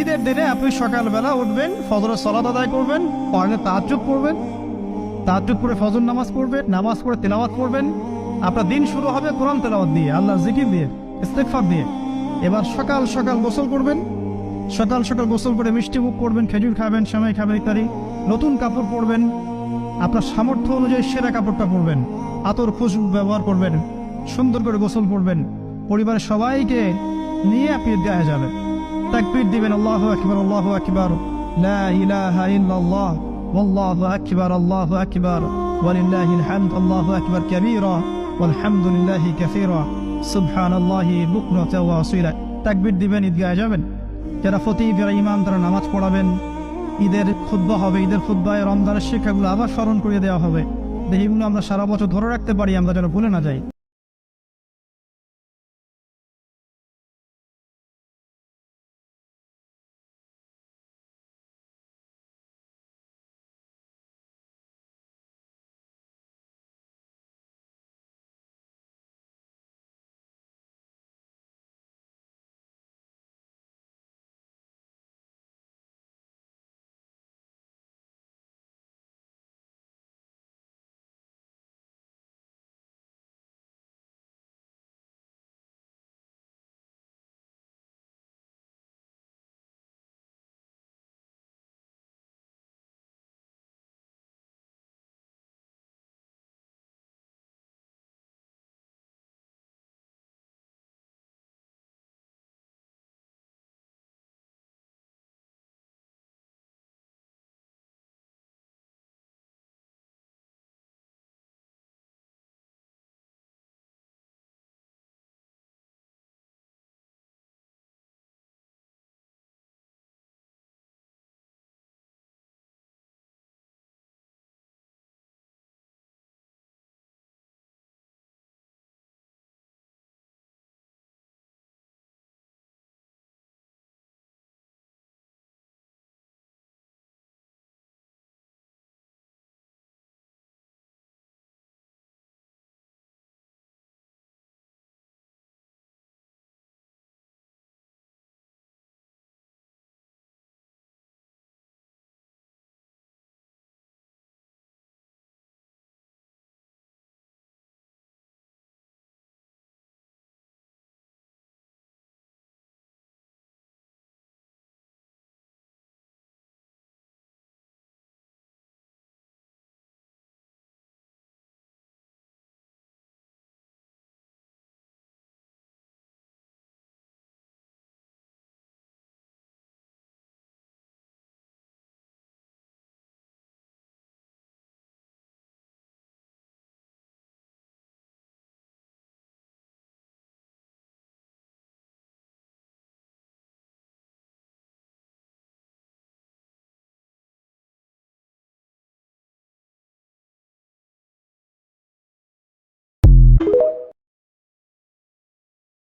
ঈদের দিনে আপনি সকালবেলা উঠবেন, ফজরের সলাত আদায় করবেন পরে তাজ্জুদ করবেন তাজ্জুদ করে ফজর নামাজ পড়বেন, নামাজ পড়ে তেলাওয়াত করবেন। আপনার দিন শুরু হবে কোরআন তেলাওয়াত দিয়ে, আল্লাহর জিকির দিয়ে, ইস্তেগফার দিয়ে। এবার সকাল সকাল গোসল করবেন, সকাল সকাল গোসল করে মিষ্টি মুখ করবেন, খেজুর খাবেন সময় খাবেন ইত্যাদি। নতুন কাপড় পরবেন, আপনার সামর্থ্য অনুযায়ী সেরা কাপড়টা পরবেন, আতর খুশবু ব্যবহার করবেন, সুন্দর করে গোসল করবেন। পরিবারের সবাইকে নিয়ে আপনি ঈদগাহে যাবেন তাকবীর দিবেন আল্লাহু আকবার আল্লাহু আকবার লা ইলাহা ইল্লাল্লাহ والله أكبر الله أكبر ولله الحمد الله أكبر كبيرا والحمد لله كثيرا سبحان الله بكرة وأصيلا তাকবীর দিবেন ঈদগাহে যাবেন যারা ফতিহ যারা ইমাম তারা নামাজ পড়াবেন ঈদের খুদ্া হবে ঈদের খুদ্ায় রমজানের শিক্ষাগুলো আবার স্মরণ করিয়ে দেওয়া হবে দেখি এগুলো আমরা সারা বছর ধরে রাখতে পারি আমরা যেন ভুলে না যাই